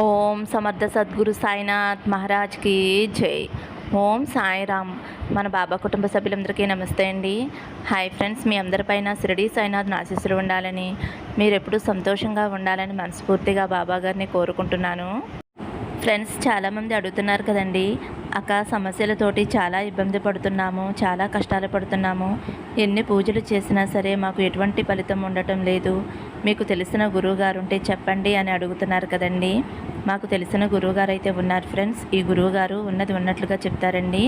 ఓం సమర్థ సద్గురు సాయినాథ్ మహారాజ్కి జై. ఓం సాయిరామ్. మన బాబా కుటుంబ సభ్యులందరికీ నమస్తే అండి. హాయ్ ఫ్రెండ్స్ మీ అందరిపైన షిరిడి సాయినాథ్ ఆశీస్సులు ఉండాలని మీరెప్పుడూ సంతోషంగా ఉండాలని మనస్ఫూర్తిగా బాబా గారిని కోరుకుంటున్నాను. ఫ్రెండ్స్ చాలామంది అడుగుతున్నారు కదండి. అక్క సమస్యలతోటి చాలా ఇబ్బంది పడుతున్నాము చాలా కష్టాలు పడుతున్నాము. ఎన్ని పూజలు చేసినా సరే మాకు ఎటువంటి ఫలితం ఉండటం లేదు. మీకు తెలిసిన గురువుగారు ఉంటే చెప్పండి అని అడుగుతున్నారు కదండి. మాకు తెలిసిన గురువుగారు అయితే ఉన్నారు ఫ్రెండ్స్. ఈ గురువుగారు ఉన్నది ఉన్నట్లుగా చెప్తారండి.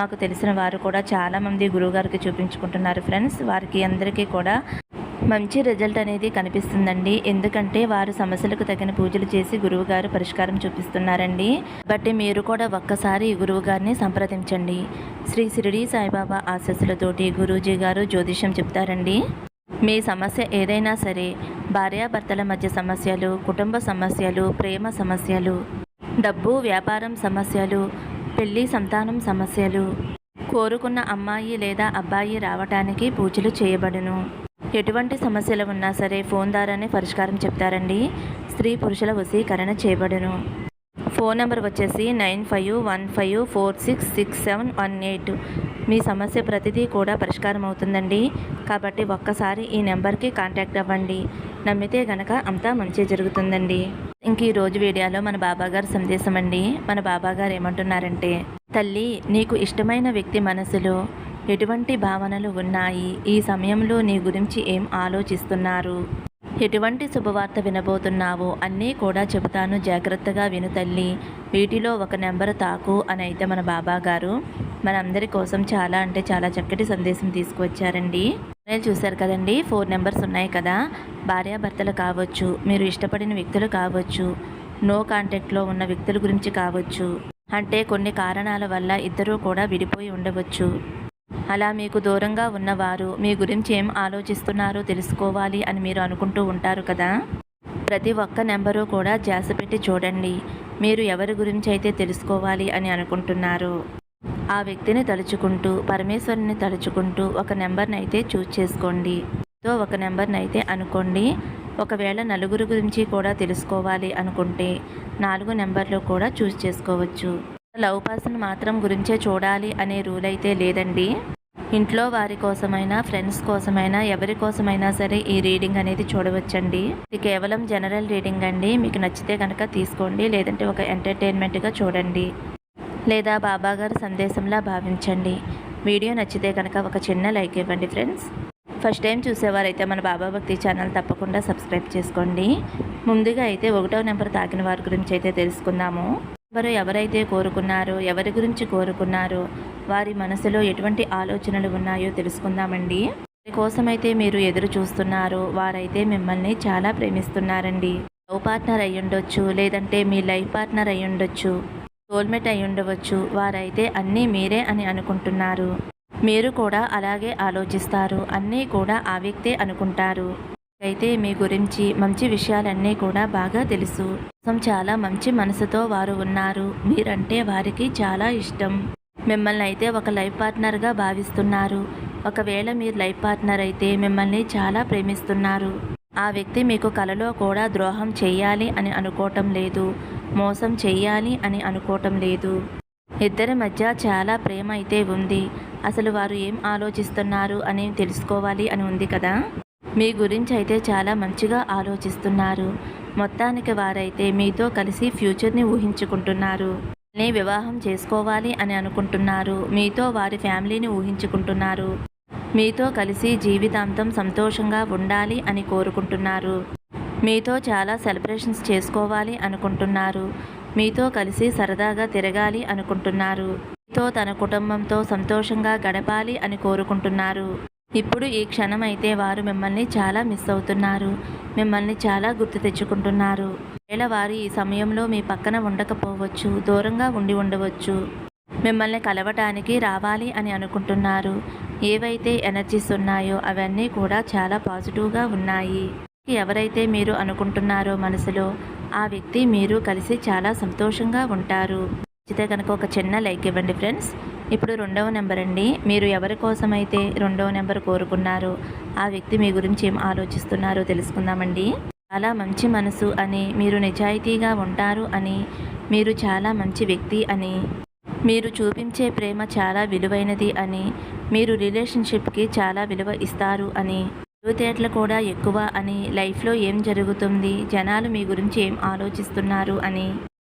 మాకు తెలిసిన వారు కూడా చాలామంది గురువుగారికి చూపించుకుంటున్నారు ఫ్రెండ్స్. వారికి అందరికీ కూడా మంచి రిజల్ట్ అనేది కనిపిస్తుందండి. ఎందుకంటే వారు సమస్యలకు తగిన పూజలు చేసి గురువుగారు పరిష్కారం చూపిస్తున్నారండి. బట్టి మీరు కూడా ఒక్కసారి గురువుగారిని గురువు గారిని సంప్రదించండి. శ్రీ షిరిడి సాయిబాబా ఆశస్సులతోటి గురూజీ గారు జ్యోతిష్యం చెప్తారండి. మీ సమస్య ఏదైనా సరే భార్యాభర్తల మధ్య సమస్యలు కుటుంబ సమస్యలు ప్రేమ సమస్యలు డబ్బు వ్యాపారం సమస్యలు పెళ్ళి సంతానం సమస్యలు కోరుకున్న అమ్మాయి లేదా అబ్బాయి రావటానికి పూజలు చేయబడును. ఎటువంటి సమస్యలు ఉన్నా సరే ఫోన్ ద్వారానే పరిష్కారం చెప్తారండి. స్త్రీ పురుషుల వశీకరణ చేయబడును. ఫోన్ నెంబర్ వచ్చేసి nine five one five four six six seven one eight. మీ సమస్య ప్రతిదీ కూడా పరిష్కారం అవుతుందండి. కాబట్టి ఒక్కసారి ఈ నెంబర్కి కాంటాక్ట్ అవ్వండి. నమ్మితే గనక అంతా మంచి జరుగుతుందండి. ఇంక ఈ రోజు వీడియోలో మన బాబాగారు సందేశం అండి మన బాబాగారు ఏమంటున్నారంటే తల్లి నీకు ఇష్టమైన వ్యక్తి మనసులో. ఎటువంటి భావనలు ఉన్నాయి? ఈ సమయంలో నీ గురించి ఏం ఆలోచిస్తున్నారు? ఎటువంటి శుభవార్త వినబోతున్నావో అన్నీ కూడా చెబుతాను. జాగ్రత్తగా విను తల్లి. వీటిలో ఒక నెంబర్ తాకు అని అయితే మన బాబా గారు మనందరి కోసం చాలా అంటే చాలా చక్కటి సందేశం తీసుకువచ్చారండి. నేను చూశారు కదండి? ఫోర్ నెంబర్స్ ఉన్నాయి కదా. భార్యాభర్తలు కావచ్చు మీరు ఇష్టపడిన వ్యక్తులు కావచ్చు నో కాంటాక్ట్లో ఉన్న వ్యక్తుల గురించి కావచ్చు అంటే కొన్ని కారణాల వల్ల ఇద్దరూ కూడా విడిపోయి ఉండవచ్చు. అలా మీకు దూరంగా ఉన్నవారు మీ గురించి ఏం ఆలోచిస్తున్నారో తెలుసుకోవాలి అని మీరు అనుకుంటూ ఉంటారు కదా? ప్రతి ఒక్క నెంబరు కూడా జాస పెట్టి చూడండి. మీరు ఎవరి గురించి అయితే తెలుసుకోవాలి అని అనుకుంటున్నారు? ఆ వ్యక్తిని తలుచుకుంటూ పరమేశ్వరుని తలుచుకుంటూ ఒక నెంబర్ని అయితే చూస్ చేసుకోండి. తో ఒక నెంబర్ని అయితే అనుకోండి. ఒకవేళ నలుగురు గురించి కూడా తెలుసుకోవాలి అనుకుంటే నాలుగు నెంబర్లు కూడా చూస్ చేసుకోవచ్చు. లవ్ పర్సన్ మాత్రం గురించే చూడాలి అనే రూల్ అయితే లేదండి. ఇంట్లో వారి కోసమైనా ఫ్రెండ్స్ కోసమైనా ఎవరి కోసమైనా సరే ఈ రీడింగ్ అనేది చూడవచ్చండి. ఇది కేవలం జనరల్ రీడింగ్ అండి. మీకు నచ్చితే కనుక తీసుకోండి లేదంటే ఒక ఎంటర్టైన్మెంట్గా చూడండి. లేదా బాబాగారు సందేశంలా భావించండి. వీడియో నచ్చితే కనుక ఒక చిన్న లైక్ ఇవ్వండి ఫ్రెండ్స్. ఫస్ట్ టైం చూసేవారైతే మన బాబా భక్తి ఛానల్ తప్పకుండా సబ్స్క్రైబ్ చేసుకోండి. ముందుగా అయితే ఒకటో నెంబర్ తాకిన వారి గురించి అయితే తెలుసుకుందాము. ఎవరు ఎవరైతే కోరుకున్నారో ఎవరి గురించి కోరుకున్నారో వారి మనసులో ఎటువంటి ఆలోచనలు ఉన్నాయో తెలుసుకుందామండి. వారి కోసమైతే మీరు ఎదురు చూస్తున్నారో వారైతే మిమ్మల్ని చాలా ప్రేమిస్తున్నారండి. లవ్ పార్ట్నర్ అయ్యుండొచ్చు లేదంటే మీ లైఫ్ పార్ట్నర్ అయ్యుండొచ్చు సోల్మేట్ అయ్యుండవచ్చు వారైతే అన్నీ మీరే అని అనుకుంటున్నారు. మీరు కూడా అలాగే ఆలోచిస్తారు. అన్నీ కూడా ఆ వ్యక్తే అనుకుంటారు. అయితే మీ గురించి మంచి విషయాలన్నీ కూడా బాగా తెలుసు. కోసం చాలా మంచి మనసుతో వారు ఉన్నారు. మీరంటే వారికి చాలా ఇష్టం. మిమ్మల్ని అయితే ఒక లైఫ్ పార్ట్నర్గా భావిస్తున్నారు. ఒకవేళ మీరు లైఫ్ పార్ట్నర్ అయితే మిమ్మల్ని చాలా ప్రేమిస్తున్నారు. ఆ వ్యక్తి మీకు కలలో కూడా ద్రోహం చేయాలి అని అనుకోవటం లేదు. మోసం చేయాలి అని అనుకోవటం లేదు. ఇద్దరి మధ్య చాలా ప్రేమ అయితే ఉంది. అసలు వారు ఏం ఆలోచిస్తున్నారు అని తెలుసుకోవాలి అని ఉంది కదా? మీ గురించి అయితే చాలా మంచిగా ఆలోచిస్తున్నారు. మొత్తానికి వారైతే మీతో కలిసి ఫ్యూచర్ని ఊహించుకుంటున్నారు. నీ వివాహం చేసుకోవాలి అని అనుకుంటున్నారు. మీతో వారి ఫ్యామిలీని ఊహించుకుంటున్నారు. మీతో కలిసి జీవితాంతం సంతోషంగా ఉండాలి అని కోరుకుంటున్నారు. మీతో చాలా సెలబ్రేషన్స్ చేసుకోవాలి అనుకుంటున్నారు. మీతో కలిసి సరదాగా తిరగాలి అనుకుంటున్నారు. మీతో తన కుటుంబంతో సంతోషంగా గడపాలి అని కోరుకుంటున్నారు. ఇప్పుడు ఈ క్షణం అయితే వారు మిమ్మల్ని చాలా మిస్ అవుతున్నారు. మిమ్మల్ని చాలా గుర్తు తెచ్చుకుంటున్నారు. వేళ వారు ఈ సమయంలో మీ పక్కన ఉండకపోవచ్చు దూరంగా ఉండి ఉండవచ్చు. మిమ్మల్ని కలవటానికి రావాలి అని అనుకుంటున్నారు. ఏవైతే ఎనర్జీస్ ఉన్నాయో అవన్నీ కూడా చాలా పాజిటివ్గా ఉన్నాయి. ఎవరైతే మీరు అనుకుంటున్నారో మనసులో ఆ వ్యక్తి మీరు కలిసి చాలా సంతోషంగా ఉంటారు. నచ్చితే కనుక ఒక చిన్న లైక్ ఇవ్వండి ఫ్రెండ్స్. ఇప్పుడు రెండవ నెంబర్ అండి. మీరు ఎవరి కోసమైతే రెండవ నెంబర్ కోరుకున్నారో ఆ వ్యక్తి మీ గురించి ఏం ఆలోచిస్తున్నారో తెలుసుకుందామండి. చాలా మంచి మనసు అని మీరు నిజాయితీగా ఉంటారు అని మీరు చాలా మంచి వ్యక్తి అని మీరు చూపించే ప్రేమ చాలా విలువైనది అని మీరు రిలేషన్షిప్కి చాలా విలువ ఇస్తారు అని తెలివితేటలు కూడా ఎక్కువ అని లైఫ్లో ఏం జరుగుతుంది? జనాలు మీ గురించి ఏం ఆలోచిస్తున్నారు అని.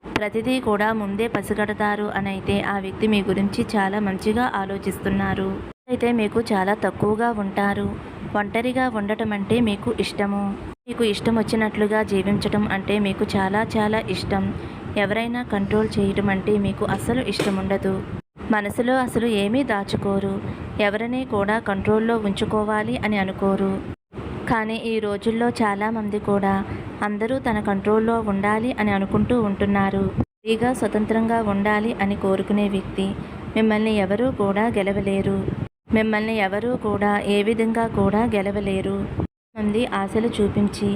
ప్రతిదీ కూడా ముందే పసిగడతారు అని అయితే ఆ వ్యక్తి మీ గురించి చాలా మంచిగా ఆలోచిస్తున్నారు. అయితే మీకు చాలా తక్కువగా ఉంటారు. ఒంటరిగా ఉండటం అంటే మీకు ఇష్టము. మీకు ఇష్టం వచ్చినట్లుగా జీవించటం అంటే మీకు చాలా చాలా ఇష్టం. ఎవరైనా కంట్రోల్ చేయడం అంటే మీకు అస్సలు ఇష్టం ఉండదు. మనసులో అసలు ఏమీ దాచుకోరు. ఎవరిని కూడా కంట్రోల్లో ఉంచుకోవాలి అని అనుకోరు. కానీ ఈ రోజుల్లో చాలామంది కూడా అందరూ తన కంట్రోల్లో ఉండాలి అని అనుకుంటూ ఉంటున్నారు. ఫ్రీగా స్వతంత్రంగా ఉండాలి అని కోరుకునే వ్యక్తి మిమ్మల్ని ఎవరూ కూడా గెలవలేరు. మిమ్మల్ని ఎవరూ కూడా ఏ విధంగా కూడా గెలవలేరు. మంది ఆశలు చూపించి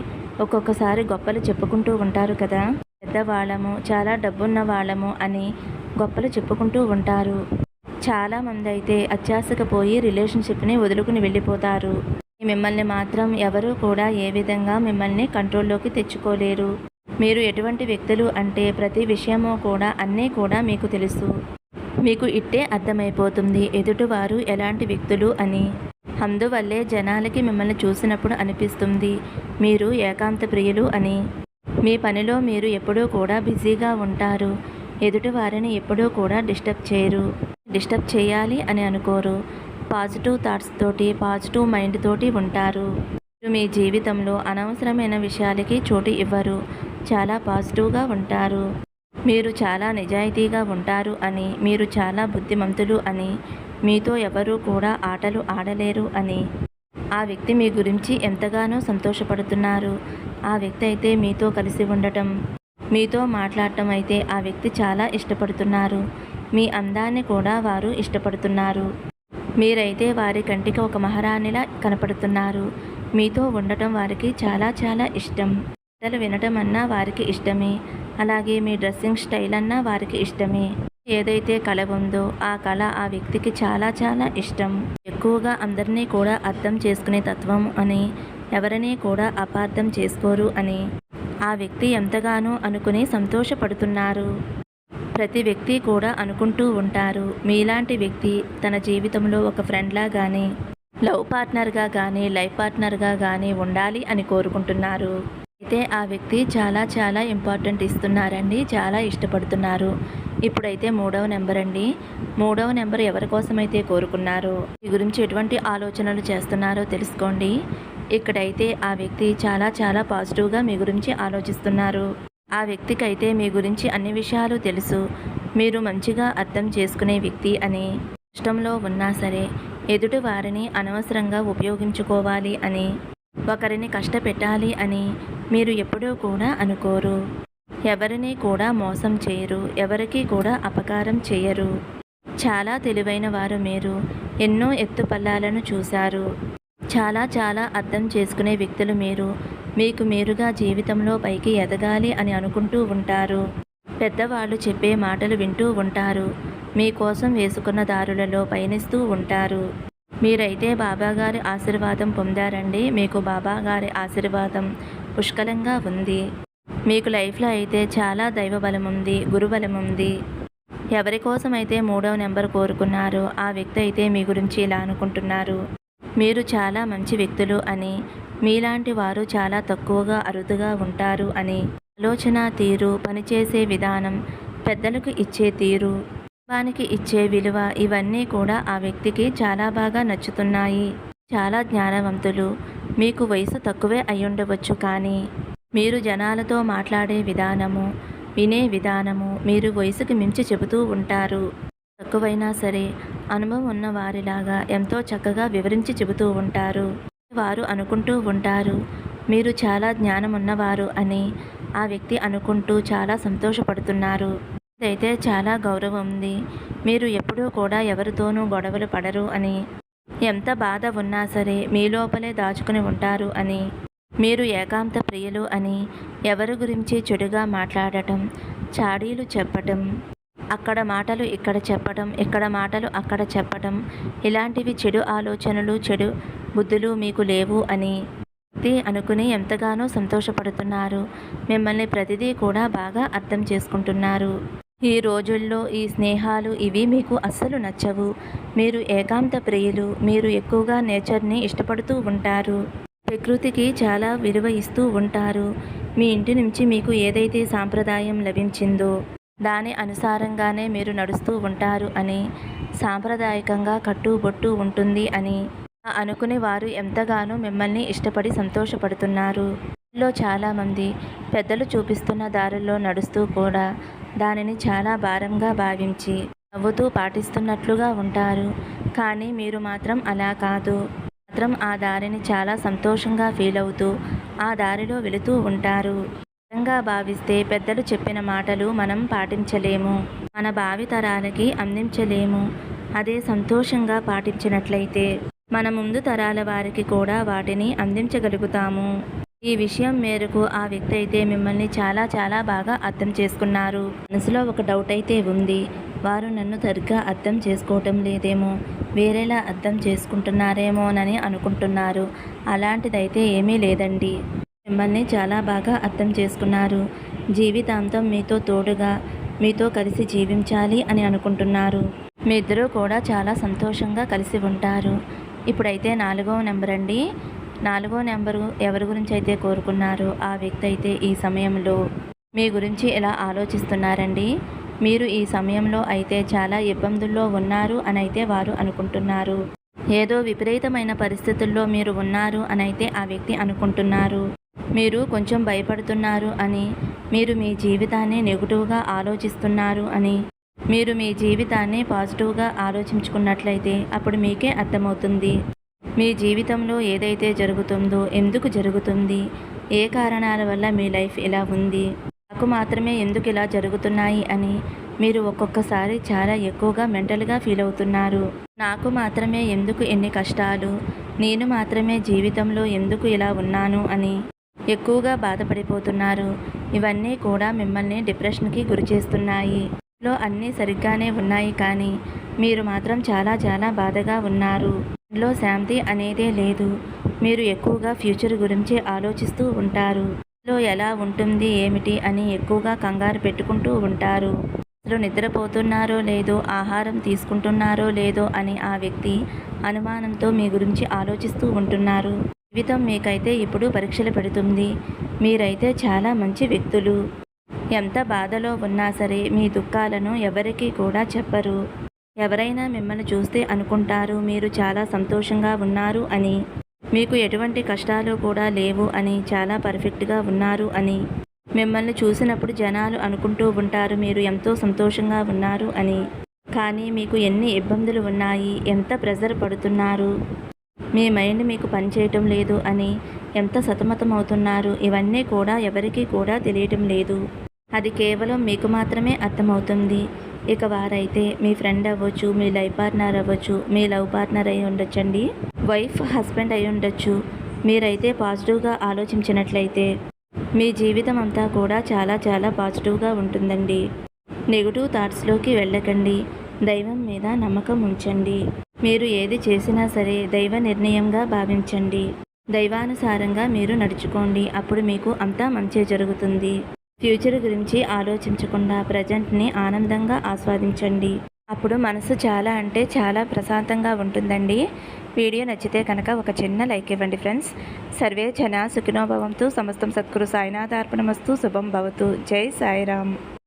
ఒక్కొక్కసారి గొప్పలు చెప్పుకుంటూ ఉంటారు కదా. పెద్దవాళ్ళము చాలా డబ్బున్న వాళ్ళము అని గొప్పలు చెప్పుకుంటూ ఉంటారు. చాలామంది అయితే అత్యాశకు పోయి రిలేషన్షిప్ని వదులుకుని వెళ్ళిపోతారు. మిమ్మల్ని మాత్రం ఎవరూ కూడా ఏ విధంగా మిమ్మల్ని కంట్రోల్లోకి తెచ్చుకోలేరు. మీరు ఎటువంటి వ్యక్తులు అంటే ప్రతి విషయము కూడా అన్నీ కూడా మీకు తెలుసు. మీకు ఇట్టే అర్థమైపోతుంది ఎదుటివారు ఎలాంటి వ్యక్తులు అని. అందువల్లే జనాలకి మిమ్మల్ని చూసినప్పుడు అనిపిస్తుంది మీరు ఏకాంత ప్రియులు అని. మీ పనిలో మీరు ఎప్పుడూ కూడా బిజీగా ఉంటారు. ఎదుటి వారిని ఎప్పుడూ కూడా డిస్టర్బ్ చేయరు. డిస్టర్బ్ చేయాలి అని అనుకోరు. పాజిటివ్ థాట్స్ తోటి పాజిటివ్ మైండ్ తోటి ఉంటారు. మీరు మీ జీవితంలో అనవసరమైన విషయాలకి చోటు ఇవ్వరు. చాలా పాజిటివ్గా ఉంటారు. మీరు చాలా నిజాయితీగా ఉంటారు అని మీరు చాలా బుద్ధిమంతులు అని మీతో ఎవరూ కూడా ఆటలు ఆడలేరు అని. ఆ వ్యక్తి మీ గురించి ఎంతగానో సంతోషపడుతున్నారు. ఆ వ్యక్తి అయితే మీతో కలిసి ఉండటం. మీతో మాట్లాడటం అయితే ఆ వ్యక్తి చాలా ఇష్టపడుతున్నారు. మీ అందాన్ని కూడా వారు ఇష్టపడుతున్నారు. మీరైతే వారి కంటికి ఒక మహారాణిలా కనపడుతున్నారు. మీతో ఉండటం వారికి చాలా చాలా ఇష్టం. కథలు వినటం అన్నా వారికి ఇష్టమే. అలాగే మీ డ్రెస్సింగ్ స్టైల్ అన్నా వారికి ఇష్టమే. ఏదైతే కళ ఉందో ఆ కళ ఆ వ్యక్తికి చాలా చాలా ఇష్టం. ఎక్కువగా అందరినీ కూడా అర్థం చేసుకునే తత్వం అని ఎవరినీ కూడా అపార్థం చేసుకోరు అని. ఆ వ్యక్తి ఎంతగానో అనుకుని సంతోషపడుతున్నారు. ప్రతి వ్యక్తి కూడా అనుకుంటూ ఉంటారు మీలాంటి వ్యక్తి తన జీవితంలో ఒక ఫ్రెండ్లా కానీ లవ్ పార్ట్నర్గా కానీ లైఫ్ పార్ట్నర్గా కానీ ఉండాలి అని కోరుకుంటున్నారు. అయితే ఆ వ్యక్తి చాలా చాలా ఇంపార్టెంట్ ఇస్తున్నారండి చాలా ఇష్టపడుతున్నారు. ఇప్పుడైతే మూడవ నెంబర్ అండి. మూడవ నెంబర్ ఎవరి కోసమైతే కోరుకున్నారో ఈ గురించి ఎటువంటి ఆలోచనలు చేస్తున్నారో తెలుసుకోండి. ఇక్కడైతే ఆ వ్యక్తి చాలా చాలా పాజిటివ్గా మీ గురించి ఆలోచిస్తున్నారు. ఆ వ్యక్తికి అయితే మీ గురించి అన్ని విషయాలు తెలుసు. మీరు మంచిగా అర్థం చేసుకునే వ్యక్తి అని కష్టంలో ఉన్నా సరే ఎదుటి వారిని అనవసరంగా ఉపయోగించుకోవాలి అని ఒకరిని కష్టపెట్టాలి అని మీరు ఎప్పుడూ కూడా అనుకోరు. ఎవరిని కూడా మోసం చేయరు. ఎవరికి కూడా అపకారం చేయరు. చాలా తెలివైన వారు మీరు. ఎన్నో ఎత్తుపల్లాలను చూశారు. చాలా చాలా అర్థం చేసుకునే వ్యక్తులు మీరు. మీకు మీరుగా జీవితంలో పైకి ఎదగాలి అని అనుకుంటూ ఉంటారు. పెద్దవాళ్ళు చెప్పే మాటలు వింటూ ఉంటారు. మీకోసం వేసుకున్న దారులలో పయనిస్తూ ఉంటారు. మీరైతే బాబాగారి ఆశీర్వాదం పొందారండి. మీకు బాబాగారి ఆశీర్వాదం పుష్కలంగా ఉంది. మీకు లైఫ్లో అయితే చాలా దైవ బలం ఉంది గురుబలం ఉంది. ఎవరి కోసం అయితే మూడవ నెంబర్ కోరుకున్నారో ఆ వ్యక్తి అయితే మీ గురించి ఇలా అనుకుంటున్నారు. మీరు చాలా మంచి వ్యక్తులు అని మీలాంటి వారు చాలా తక్కువగా అరుదుగా ఉంటారు అని. ఆలోచన తీరు పనిచేసే విధానం పెద్దలకు ఇచ్చే తీరు కుటుంబానికి ఇచ్చే విలువ ఇవన్నీ కూడా ఆ వ్యక్తికి చాలా బాగా నచ్చుతున్నాయి. చాలా జ్ఞానవంతులు. మీకు వయసు తక్కువే అయ్యుండవచ్చు కానీ మీరు జనాలతో మాట్లాడే విధానము వినే విధానము మీరు వయసుకు మించి చెబుతూ ఉంటారు. తక్కువైనా సరే అనుభవం ఉన్న వారిలాగా ఎంతో చక్కగా వివరించి చెబుతూ ఉంటారు. వారు అనుకుంటూ ఉంటారు మీరు చాలా జ్ఞానం ఉన్నవారు అని ఆ వ్యక్తి అనుకుంటూ చాలా సంతోషపడుతున్నారు. అయితే చాలా గౌరవం ఉంది. మీరు ఎప్పుడూ కూడా ఎవరితోనూ గొడవలు పడరు అని ఎంత బాధ ఉన్నా సరే మీ లోపలే దాచుకుని ఉంటారు అని మీరు ఏకాంత ప్రియులు అని ఎవరి గురించి చెడుగా మాట్లాడటం చాడీలు చెప్పటం అక్కడ మాటలు ఇక్కడ చెప్పటం ఇక్కడ మాటలు అక్కడ చెప్పటం ఇలాంటివి చెడు ఆలోచనలు చెడు బుద్ధులు మీకు లేవు అని వ్యక్తి అనుకుని ఎంతగానో సంతోషపడుతున్నారు. మిమ్మల్ని ప్రతిదీ కూడా బాగా అర్థం చేసుకుంటున్నారు. ఈ రోజుల్లో ఈ స్నేహాలు ఇవి మీకు అస్సలు నచ్చవు. మీరు ఏకాంత ప్రియులు. మీరు ఎక్కువగా నేచర్ని ఇష్టపడుతూ ఉంటారు. ప్రకృతికి చాలా విలువ ఇస్తూ ఉంటారు. మీ ఇంటి నుంచి మీకు ఏదైతే సాంప్రదాయం లభించిందో దాని అనుసారంగానే మీరు నడుస్తూ ఉంటారు అని సాంప్రదాయకంగా కట్టుబొట్టు ఉంటుంది అని అనుకునే వారు ఎంతగానో మిమ్మల్ని ఇష్టపడి సంతోషపడుతున్నారు. లో చాలామంది పెద్దలు చూపిస్తున్న దారుల్లో నడుస్తూ కూడా దానిని చాలా భారంగా భావించి నవ్వుతూ పాటిస్తున్నట్లుగా ఉంటారు. కానీ మీరు మాత్రం అలా కాదు. మాత్రం ఆ దారిని చాలా సంతోషంగా ఫీల్ అవుతూ ఆ దారిలో వెళుతూ ఉంటారు. నిజంగా భావిస్తే పెద్దలు చెప్పిన మాటలు మనం పాటించలేము. మన భావితరాలకి అందించలేము. అదే సంతోషంగా పాటించినట్లయితే మన ముందు తరాల వారికి కూడా వాటిని అందించగలుగుతాము. ఈ విషయం మేరకు ఆ వ్యక్తి అయితే మిమ్మల్ని చాలా చాలా బాగా అర్థం చేసుకున్నారు. మనసులో ఒక డౌట్ అయితే ఉంది. వారు నన్ను సరిగ్గా అర్థం చేసుకోవటం లేదేమో? వేరేలా అర్థం చేసుకుంటున్నారేమోనని అనుకుంటున్నారు. అలాంటిదైతే ఏమీ లేదండి. మిమ్మల్ని చాలా బాగా అర్థం చేసుకున్నారు. జీవితాంతం మీతో తోడుగా మీతో కలిసి జీవించాలి అని అనుకుంటున్నారు. మీ ఇద్దరూ కూడా చాలా సంతోషంగా కలిసి ఉంటారు. ఇప్పుడైతే నాలుగో నెంబర్ అండి. నాలుగో నెంబరు ఎవరి గురించి అయితే కోరుకున్నారో ఆ వ్యక్తి అయితే ఈ సమయంలో. మీ గురించి ఎలా ఆలోచిస్తున్నారండి? మీరు ఈ సమయంలో అయితే చాలా ఇబ్బందుల్లో ఉన్నారు అని అయితే వారు అనుకుంటున్నారు. ఏదో విపరీతమైన పరిస్థితుల్లో మీరు ఉన్నారు అని అయితే ఆ వ్యక్తి అనుకుంటున్నారు. మీరు కొంచెం భయపడుతున్నారు అని మీరు మీ జీవితాన్ని నెగిటివ్గా ఆలోచిస్తున్నారు అని మీరు మీ జీవితాన్ని పాజిటివ్గా ఆలోచించుకున్నట్లయితే అప్పుడు మీకే అర్థమవుతుంది. మీ జీవితంలో ఏదైతే జరుగుతుందో ఎందుకు జరుగుతుంది ఏ కారణాల వల్ల మీ లైఫ్ ఇలా ఉంది నాకు మాత్రమే ఎందుకు ఇలా జరుగుతున్నాయి అని మీరు ఒక్కొక్కసారి చాలా ఎక్కువగా మెంటల్గా ఫీల్ అవుతున్నారు. నాకు మాత్రమే ఎందుకు ఎన్ని కష్టాలు నేను మాత్రమే జీవితంలో ఎందుకు ఇలా ఉన్నాను అని ఎక్కువగా బాధపడిపోతున్నారు. ఇవన్నీ కూడా మిమ్మల్ని డిప్రెషన్కి గురి చేస్తున్నాయి. లో అన్నీ సరిగ్గానే ఉన్నాయి కానీ మీరు మాత్రం చాలా చాలా బాధగా ఉన్నారు. ఇంట్లో శాంతి అనేదే లేదు. మీరు ఎక్కువగా ఫ్యూచర్ గురించి ఆలోచిస్తూ ఉంటారు. లో ఎలా ఉంటుంది ఏమిటి అని ఎక్కువగా కంగారు పెట్టుకుంటూ ఉంటారు. అసలు నిద్రపోతున్నారో లేదో ఆహారం తీసుకుంటున్నారో లేదో అని ఆ వ్యక్తి అనుమానంతో మీ గురించి ఆలోచిస్తూ ఉంటున్నారు. జీవితం మీకైతే ఇప్పుడు పరీక్షలు పెడుతుంది. మీరైతే చాలా మంచి వ్యక్తులు. ఎంత బాధలో ఉన్నా సరే మీ దుఃఖాలను ఎవరికీ కూడా చెప్పరు. ఎవరైనా మిమ్మల్ని చూస్తే అనుకుంటారు మీరు చాలా సంతోషంగా ఉన్నారు అని. మీకు ఎటువంటి కష్టాలు కూడా లేవు అని చాలా పర్ఫెక్ట్గా ఉన్నారు అని. మిమ్మల్ని చూసినప్పుడు జనాలు అనుకుంటూ ఉంటారు మీరు ఎంతో సంతోషంగా ఉన్నారు అని. కానీ మీకు ఎన్ని ఇబ్బందులు ఉన్నాయి ఎంత ప్రెజర్ పడుతున్నారు? మీ మైండ్ మీకు పనిచేయటం లేదు అని ఎంత సతమతమవుతున్నారు? ఇవన్నీ కూడా ఎవరికీ కూడా తెలియటం లేదు. అది కేవలం మీకు మాత్రమే అర్థమవుతుంది. ఇక వారైతే మీ ఫ్రెండ్ అవ్వచ్చు మీ లైఫ్ పార్ట్నర్ అవ్వచ్చు మీ లవ్ పార్ట్నర్ అయి ఉండొచ్చండి. వైఫ్ హస్బెండ్ అయి ఉండొచ్చు. మీరైతే పాజిటివ్గా ఆలోచించినట్లయితే మీ జీవితం అంతా కూడా చాలా చాలా పాజిటివ్గా ఉంటుందండి. నెగిటివ్ థాట్స్లోకి వెళ్ళకండి. దైవం మీద నమ్మకం ఉంచండి. మీరు ఏది చేసినా సరే దైవ నిర్ణయంగా భావించండి. దైవానుసారంగా మీరు నడుచుకోండి. అప్పుడు మీకు అంతా మంచి జరుగుతుంది. ఫ్యూచర్ గురించి ఆలోచించకుండా ప్రజెంట్ని ఆనందంగా ఆస్వాదించండి. అప్పుడు మనసు చాలా అంటే చాలా ప్రశాంతంగా ఉంటుందండి. వీడియో నచ్చితే కనుక ఒక చిన్న లైక్ ఇవ్వండి ఫ్రెండ్స్. సర్వే జన సుఖినోభవంతో. సమస్తం సత్కురు సాయినాథార్పణమస్తు. శుభం భవతు. జై సాయిరామ్.